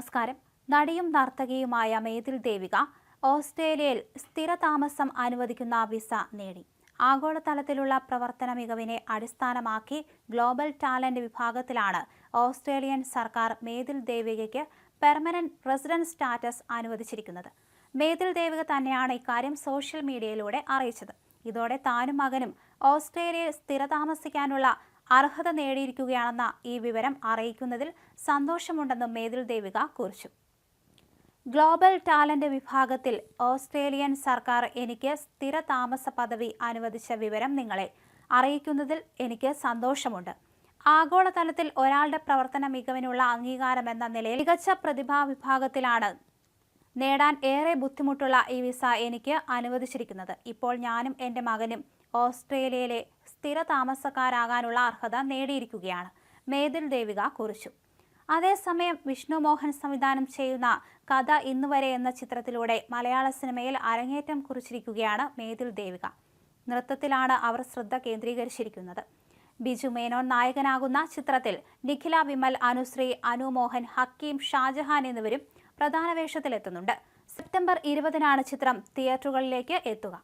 നമസ്കാരം. നടിയും നർത്തകിയുമായ മേതിൽ ദേവിക ഓസ്ട്രേലിയയിൽ സ്ഥിരതാമസം അനുവദിക്കുന്ന വിസ നേടി. ആഗോളതലത്തിലുള്ള പ്രവർത്തന മികവിനെ അടിസ്ഥാനമാക്കി ഗ്ലോബൽ ടാലന്റ് വിഭാഗത്തിലാണ് ഓസ്ട്രേലിയൻ സർക്കാർ മേതിൽ ദേവികയ്ക്ക് പെർമനന്റ് റെസിഡന്റ് സ്റ്റാറ്റസ് അനുവദിച്ചിരിക്കുന്നത്. മേതിൽ ദേവിക തന്നെയാണ് ഇക്കാര്യം സോഷ്യൽ മീഡിയയിലൂടെ അറിയിച്ചത്. ഇതോടെ താനും മകനും ഓസ്ട്രേലിയയിൽ സ്ഥിരതാമസിക്കാനുള്ള അർഹത നേടിയിരിക്കുകയാണെന്ന ഈ വിവരം അറിയിക്കുന്നതിൽ സന്തോഷമുണ്ടെന്നും മേതിൽ ദേവിക കുറിച്ചു. ഗ്ലോബൽ ടാലന്റ് വിഭാഗത്തിൽ ഓസ്ട്രേലിയൻ സർക്കാർ എനിക്ക് സ്ഥിര താമസ പദവി അനുവദിച്ച വിവരം നിങ്ങളെ അറിയിക്കുന്നതിൽ എനിക്ക് സന്തോഷമുണ്ട്. ആഗോളതലത്തിൽ ഒരാളുടെ പ്രവർത്തന മികവിനുള്ള അംഗീകാരം എന്ന നിലയിൽ മികച്ച പ്രതിഭാ വിഭാഗത്തിലാണ് നേടാൻ ഏറെ ബുദ്ധിമുട്ടുള്ള ഈ വിസ എനിക്ക് അനുവദിച്ചിരിക്കുന്നത്. ഇപ്പോൾ ഞാനും എന്റെ മകനും ഓസ്ട്രേലിയയിലെ സ്ഥിര താമസക്കാരാകാനുള്ള അർഹത നേടിയിരിക്കുകയാണ് മേതിൽ ദേവിക കുറിച്ചു. അതേസമയം വിഷ്ണു മോഹൻ സംവിധാനം ചെയ്യുന്ന കഥ ഇന്നുവരെ എന്ന ചിത്രത്തിലൂടെ മലയാള സിനിമയിൽ അരങ്ങേറ്റം കുറിച്ചിരിക്കുകയാണ് മേതിൽ ദേവിക. നൃത്തത്തിലാണ് അവർ ശ്രദ്ധ കേന്ദ്രീകരിച്ചിരിക്കുന്നത്. ബിജു മേനോൻ നായകനാകുന്ന ചിത്രത്തിൽ നിഖില വിമൽ അനുശ്രീ അനുമോഹൻ ഹക്കീം ഷാജഹാൻ എന്നിവരും പ്രധാന വേഷത്തിലെത്തുന്നുണ്ട്. സെപ്റ്റംബർ ഇരുപതിനാണ് ചിത്രം തിയേറ്ററുകളിലേക്ക് എത്തുക.